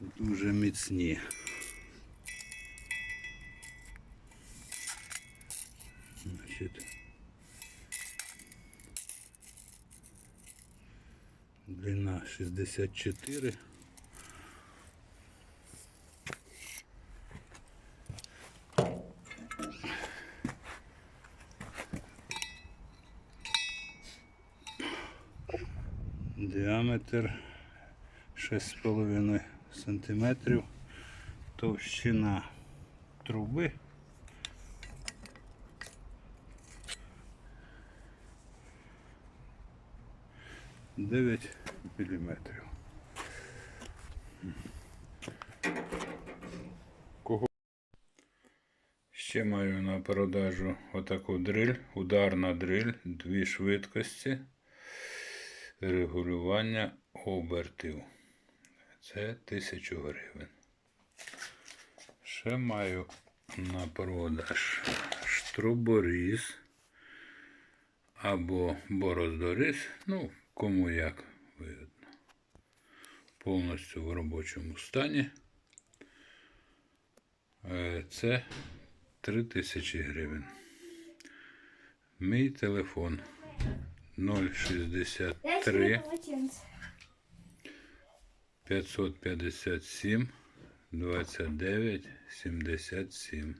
дуже міцні. Значить, длина 64. Діаметр 6,5 см. Товщина труби. Дев'ять міліметрів. Кого? Ще маю на продажу отаку дриль, ударна дриль, дві швидкості регулювання обертів. Це 1000 гривень. Ще маю на продаж штроборіз або бороздоріз, ну, кому як вигідно. Повністю в робочому стані. Е, Це 3000 гривень. Мій телефон 063 557 29 77.